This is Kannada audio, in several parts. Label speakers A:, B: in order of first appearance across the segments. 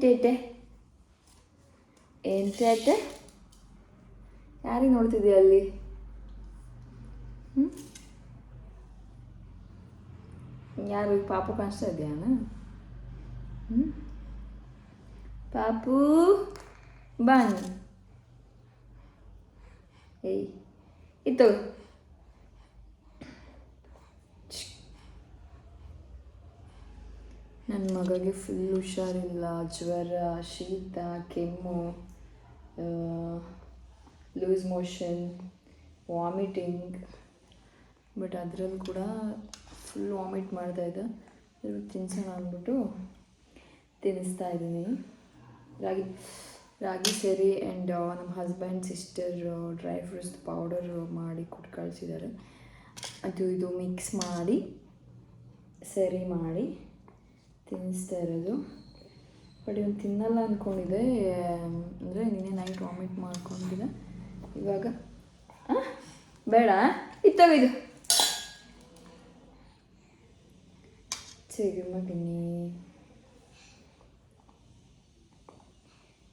A: ಏನ್ಟೈತೆ ಎಂಟೈತೆ ಯಾರಿಗೆ ನೋಡ್ತಿದ್ದೀಯ ಅಲ್ಲಿ? ಹ್ಞೂ ಯಾರು ಪಾಪು ಕಾಣಿಸ್ತಾ ಇದೆಯಾನ? ಹ್ಞೂ ಪಾಪು ಬನ್ ಏಯ್, ಇತ್ತು. ನನ್ನ ಮಗಗೆ ಫುಲ್ ಹುಷಾರಿಲ್ಲ, ಜ್ವರ, ಶೀತ, ಕೆಮ್ಮು ಲೂಸ್ ಮೋಷನ್ ವಾಮಿಟಿಂಗ್ ಬಟ್ ಅದರಲ್ಲಿ ಕೂಡ ಫುಲ್ ವಾಮಿಟ್ ಮಾಡ್ತಾ ಇದ್ದ. ಇವಾಗ ತಿನ್ಸೋಣ ಅಂದ್ಬಿಟ್ಟು ತಿನ್ನಿಸ್ತಾ ಇದ್ದೀನಿ. ರಾಗಿ ರಾಗಿ ಸೇರಿ ಆ್ಯಂಡ್ ನಮ್ಮ husband sister dry fruits powder ಮಾಡಿ ಕೊಟ್ಟು ಕಳಿಸಿದ್ದಾರೆ. ಅದು, ಇದು ಮಿಕ್ಸ್ ಮಾಡಿ, ಸರಿ ಮಾಡಿ. ತಿನ್ನಿಸ್ತಾ ಇರೋದು ಬಟ್ ಇವನು ತಿನ್ನಲ್ಲ ಅಂದ್ಕೊಂಡಿದ್ದೆ ಅಂದರೆ ನಿನ್ನೆ ನೈಟ್ ವಾಮಿಟ್ ಮಾಡ್ಕೊಂಡಿದ್ದೆ. ಇವಾಗ? ಬೇಡ ಇತ್ತವಿದು ಸಿಗಮಗಿನಿ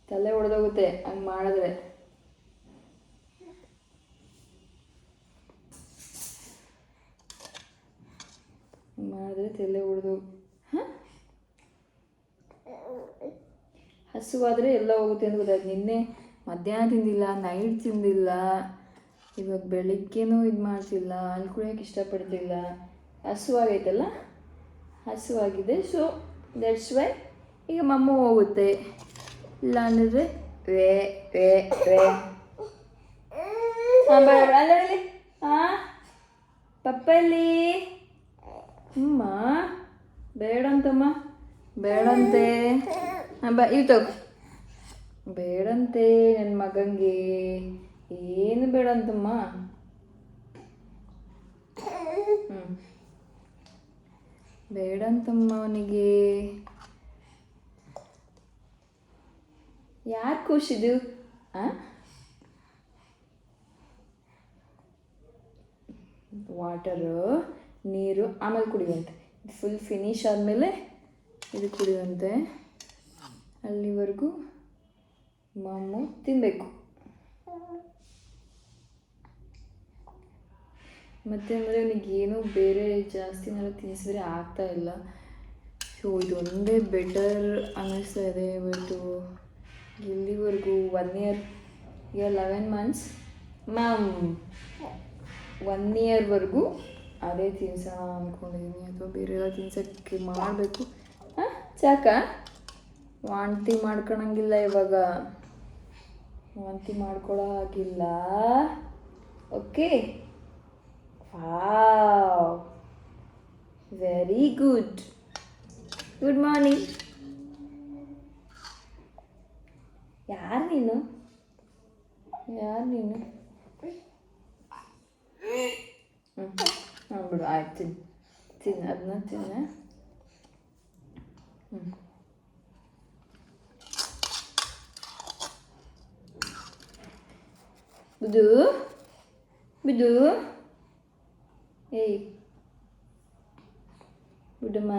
A: ತಲೆ ಹೊಡೆದೋಗುತ್ತೆ ಹಂಗೆ ಮಾಡಿದ್ರೆ. ಮಾಡಿದ್ರೆ ತಲೆ ಹೊಡೆದು ಹಾಂ? ಹಸುವಾದರೆ ಎಲ್ಲ ಹೋಗುತ್ತೆ ಅಂತ ಗೊತ್ತಾಯ್ತು ನಿನ್ನೆ ಮಧ್ಯಾಹ್ನ ತಿಂದಿಲ್ಲ ನೈಟ್ ತಿಂದಿಲ್ಲ ಇವಾಗ ಬೆಳಿಗ್ಗೆನೂ ಇದು ಮಾಡ್ತಿಲ್ಲ, ಅಲ್ಲಿ ಕುಡಿಯೋಕೆ ಇಷ್ಟಪಡ್ತಿಲ್ಲ. ಹಸುವಾಗೈತಲ್ಲ? ಹಸುವಾಗಿದೆ. ಸೊ ದಟ್ಸ್ ವೈ ಈಗ ಮಮ್ಮ ಹೋಗುತ್ತೆ. ಇಲ್ಲ ಅಂದರೆ ವೇ ವೇ ವೇ ಅಲ್ಲಲ್ಲಿ ಹಾಂ ಪಪ್ಪಲ್ಲಿ. ಅಮ್ಮ ಬೇಡಂತಮ್ಮ. ಬೇಡಂತೆ. ಬಾ ತಗೋ. ಬೇಡಂತೆ ನನ್ನ ಮಗಂಗೆ. ಏನು ಬೇಡಂತಮ್ಮ? ಬೇಡಂತಮ್ಮ ಅವನಿಗೆ. ಯಾರು ಖುಷಿದು ಆ? ವಾಟರು ನೀರು, ಆಮೇಲೆ ಕುಡಿಯುವಂತೆ. ಫುಲ್ ಫಿನಿಶ್ ಆದಮೇಲೆ ಇದು ಕುಡಿಯುವಂತೆ. ಅಲ್ಲಿವರೆಗೂ ಮಾಮು ತಿನ್ನಬೇಕು ಮತ್ತೆ ಅಂದರೆ ಅವನಿಗೆ ಬೇರೆ ಜಾಸ್ತಿನೆಲ್ಲ ತಿನ್ನಿಸಿದ್ರೆ ಆಗ್ತಾ ಇಲ್ಲ. ಸೊ, ಇದೊಂದೇ ಬೆಟರ್ ಅನ್ನಿಸ್ತಾ ಇದೆ ಬಟ್ಟು ಇಲ್ಲಿವರೆಗೂ ಒನ್ ಇಯರ್ ಈಗ ಲೆವೆನ್ ಮಂತ್ಸ್ ಮ್ಯಾಮ್ ಒನ್ ಇಯರ್ವರೆಗೂ ಅದೇ ತಿನ್ಸ ಅಂದ್ಕೊಂಡಿದ್ದೀನಿ ಅಥವಾ ಬೇರೆ ಎಲ್ಲ ತಿನ್ಸೋಕ್ಕೆ ಮಾಡಬೇಕು. ಹಾಂ, ಚಾಕ? ವಾಂತಿ ಮಾಡ್ಕೊಳಂಗಿಲ್ಲ ಇವಾಗ. ವಾಂತಿ ಮಾಡ್ಕೊಳ್ಳೋ ಹಾಗಿಲ್ಲ okay. Wow. Very good good morning ಯಾರು ನೀನು? ಯಾರು ನೀನು? ಹ್ಞೂ ಬಿಡು, ಆಯ್ತು ತಿನ್ನು ಅದನ್ನ ತಿನ್ನ ಹ್ಞೂ ಬಿದು ಬಿದು ಏಯ್ ಬಿಡಮ್ಮ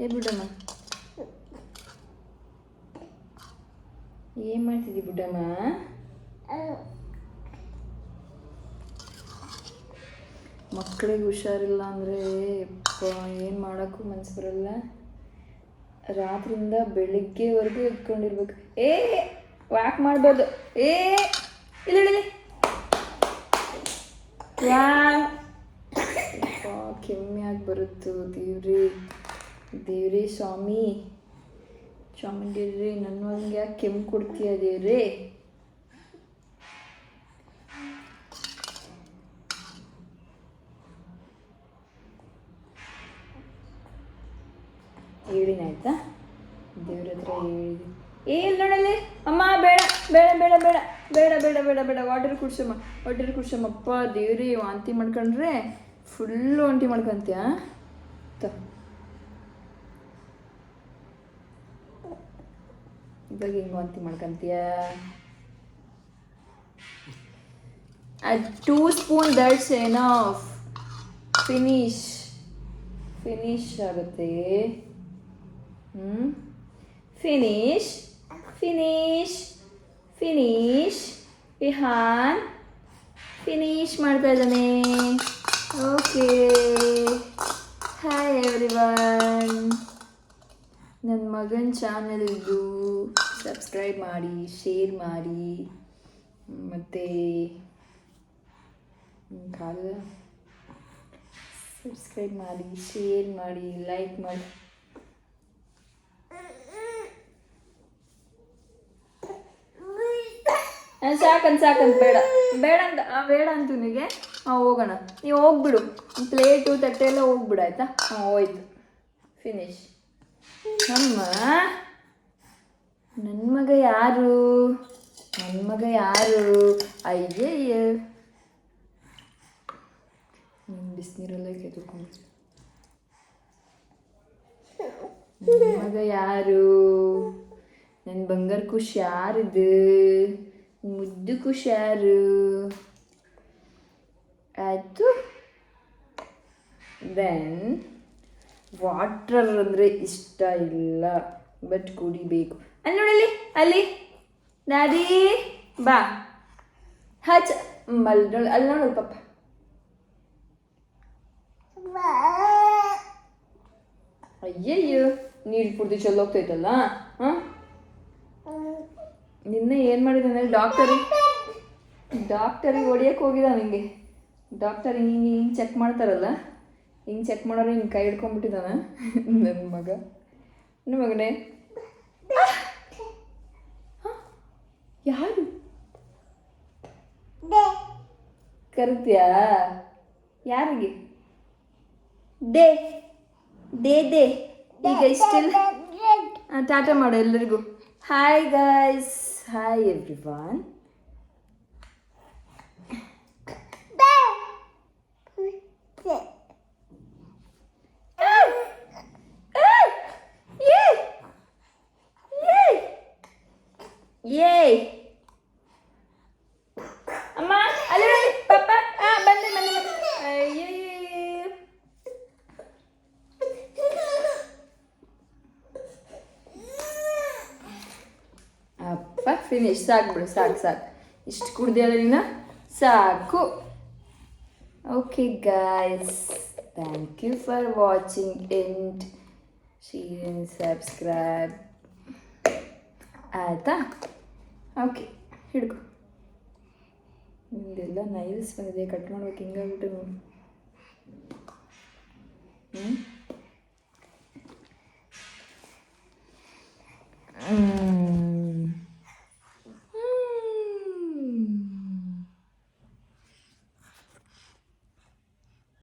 A: ಏ ಬಿಡಮ್ಮ ಏನು ಮಾಡ್ತಿದ್ದಿ ಬಿಡಮ್ಮ ಮಕ್ಕಳಿಗೆ ಹುಷಾರಿಲ್ಲ ಅಂದರೆ ಏನು ಮಾಡೋಕ್ಕೂ ಮನಸ್ಸು ಬರಲ್ಲ. ರಾತ್ರಿಯಿಂದ ಬೆಳಿಗ್ಗೆವರೆಗೂ ಎತ್ಕೊಂಡಿರ್ಬೇಕು. ಏ ವಾಕ್ ಮಾಡ್ಬೋದು. ಏ ಇಲ್ಲ ಯಾ. ಕೆಮ್ಮೆ ಆಗಿ ಬರುತ್ತು ದೇವ್ರಿ. ದೇವ್ರಿ ಸ್ವಾಮಿ. ಚಾಮುಂಡಿರಿ ನನ್ನ ಮಗನಿಗೆ ಯಾಕೆ ಕೆಮ್ಮು ಕೊಡ್ತೀಯ ದೇವ್ರಿ? ಹೇಳಿನ ಆಯ್ತಾ? ದೇವ್ರ ಹತ್ರ ಹೇಳಿದೆ ಏ ಇಲ್ಲ ನೋಡಲ್ಲಿ ಅಮ್ಮ ಬೇಡ ಬೇಡ ಬೇಡ ಬೇಡ. ಬೇಡ ಬೇಡ ಬೇಡ ಬೇಡ. ವಾಟರ್ ಕುಡ್ಸಮ್ಮ ವಾಟರ್ ಕುಡ್ಸಮ್ಮಪ್ಪ, ದೇವ್ರಿ ವಾಂತಿ ಮಾಡ್ಕೊಂಡ್ರೆ ಫುಲ್ಲು ವಾಂತಿ ಮಾಡ್ಕೊಂತೀಯ? ಇವಾಗ ಹಿಂಗೆ ವಾಂತಿ ಮಾಡ್ಕೊಂತೀಯ? Two spoon that's enough finish finish ಆಗುತ್ತೆ. ಹ್ಞೂ finish finish finish Vihaan finish ಮಾಡ್ತಾ ಇದ್ದಾನೆ. ಓಕೆ ಹಾಯ್ ಎವ್ರಿವನ್ ನನ್ನ ಮಗನ ಇದು. ಸಬ್ಸ್ಕ್ರೈಬ್ ಮಾಡಿ ಶೇರ್ ಮಾಡಿ. ಮತ್ತು ಕಾಲ? ಸಬ್ಸ್ಕ್ರೈಬ್ ಮಾಡಿ ಶೇರ್ ಮಾಡಿ ಲೈಕ್ ಮಾಡಿ ಆ, ಸಾಕಂತ ಸಾಕಂತ ಬೇಡ. ಬೇಡ ಅಂತ ಬೇಡ ಅಂತ ನಿನಗೆ ಹೋಗೋಣ. ನೀವು ಹೋಗ್ಬಿಡು. ಪ್ಲೇಟು ತಟ್ಟೆ ಎಲ್ಲ ಹೋಗ್ಬಿಡು, ಆಯಿತಾ? ಹಾಂ, ಹೋಯ್ತು. ಫಿನಿಶ್ ಅಮ್ಮ ನನ್ನ ಮಗ ಯಾರು? ನನ್ನ ಮಗ ಯಾರು? ಅಯ್ಯಯ್ಯ ನೀನು ಬಿಸಿನೀರಲ್ಲ ಕೆದ್ಕೊಂಡು ನನ್ನ ಮಗ ಯಾರು? ನನ್ನ ಬಂಗಾರ ಖುಷಿ ಯಾರಿದು? ಮುದ್ದು ಖುಷಿ ಯಾರು ಆಯಿತು ದೆನ್ ವಾಟರ್ ಅಂದರೆ ಇಷ್ಟ ಇಲ್ಲ ಬಟ್ ಕುಡಿಬೇಕು. ಅಲ್ಲಿ ನೋಡಲಿ ಅಲ್ಲಿ. ಡ್ಯಾಡಿ ಬಾ. ಹಚ್ ಅಲ್ಲಿ ನೋಡು ಅಲ್ಲಿ ನೋಡು ಪಪ್ಪ ಅಯ್ಯಯ್ಯೋ, ನೀರು ಕುಡ್ದು ಚೆಲ್ಲೋಗ್ತೈತಲ್ಲ ಹಾಂ? ನಿನ್ನೆ ಏನು ಮಾಡಿದ್ದಾನೆ ಡಾಕ್ಟರಿಗೆ ಡಾಕ್ಟರಿಗೆ ಹೊಡಿಯೋಕೆ ಹೋಗಿದ ನಿಂಗೆ ಡಾಕ್ಟರ್ ಹಿಂಗೆ ಹಿಂಗೆ ಹಿಂಗೆ ಚೆಕ್ ಮಾಡ್ತಾರಲ್ಲ? ಹಿಂಗೆ ಚೆಕ್ ಮಾಡೋರು ಹಿಂಗೆ ಕೈ ಹಿಡ್ಕೊಂಡ್ಬಿಟ್ಟಿದ್ದಾನ ನನ್ನ ಮಗ. ನನ್ನ ಮಗನೇ? ಯಾರು? ಕರಿತೀಯಾ? ಯಾರಿಗೆ? ಡೇ ಡೇ ಡೇ ಈಗ ಇಷ್ಟೆಲ್ಲ ಟಾಟಾ ಮಾಡು ಎಲ್ಲರಿಗೂ hi guys hi everyone ಏಯ್ ಅಮ್ಮ ಅಲ್ಲಿ ನೋಡಿ ಪಪ್ಪ ಆ ಬಂದೆ ಬಂದೆ ಬಂದೆ ಅಯ್ಯಯ್ಯಯ್ಯಯ್ಯ. ಅಪ್ಪ ಫಿನಿಶ್ ಸಾಕು ಬಿಡು, ಸಾಕು ಸಾಕು. ಇಷ್ಟು ಕುಡ್ದೆ ನೀನು? ಸಾಕು. Okay guys thank you for watching and share subscribe ಆಯಿತಾ? ಓಕೆ ಹಿಡ್ಕೊ. ನಿಮ್ದೆಲ್ಲ ನೈಲ್ಸ್ ಬಂದಿದೆ. ಕಟ್ ಮಾಡ್ಬೇಕು. ಹಿಂಗಾಗ್ಬಿಟ್ಟು ಹ್ಞೂ